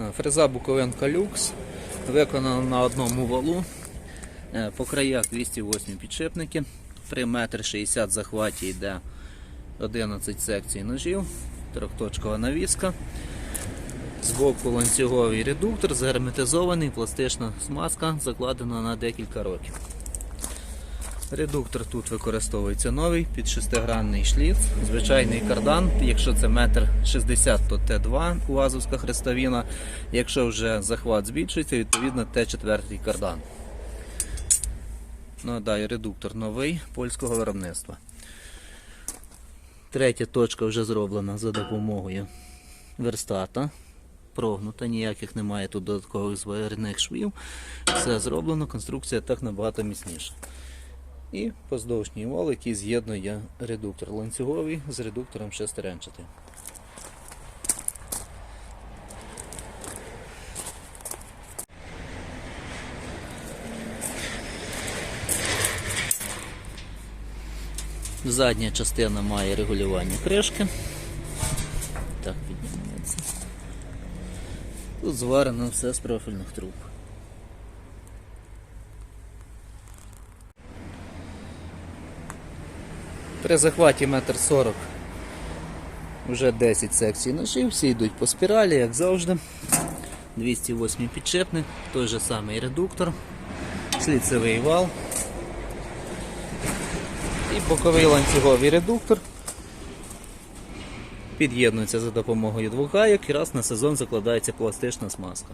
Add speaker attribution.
Speaker 1: Е, Фреза Буковенка Люкс виконана на одному валу. Е, По краях 208 підшипники. При 1,60 м захваті йде 11 секцій ножів, трьохточкова навіска. Збоку ланцюговий редуктор, загерметизований, пластична смазка, закладена на декілька років. Редуктор тут використовується новий під шестигранний шліц, звичайний кардан. Якщо це метр 60, то Т2 УАЗовська хрестовина. Якщо вже захват збільшується, відповідно Т4 кардан. Нагадаю, редуктор новий польського виробництва. Третя точка вже зроблена за допомогою верстата. Прогнута, ніяких немає тут додаткових зварних швів. Все зроблено, конструкція так набагато міцніша. І поздовжній вал, який з'єднує редуктор ланцюговий з редуктором шестеренчатим. Задня частина має регулювання кришки. Так, піднімається. Тут зварено все з профільних труб. При захваті 1,40 м вже 10 секцій ножів, всі йдуть по спіралі, як завжди. 208 підшипник, той же самий редуктор, слідцевий вал і боковий ланцюговий редуктор. Під'єднується за допомогою двох гайок і раз на сезон закладається пластична смазка.